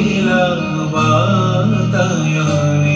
إلى بطياني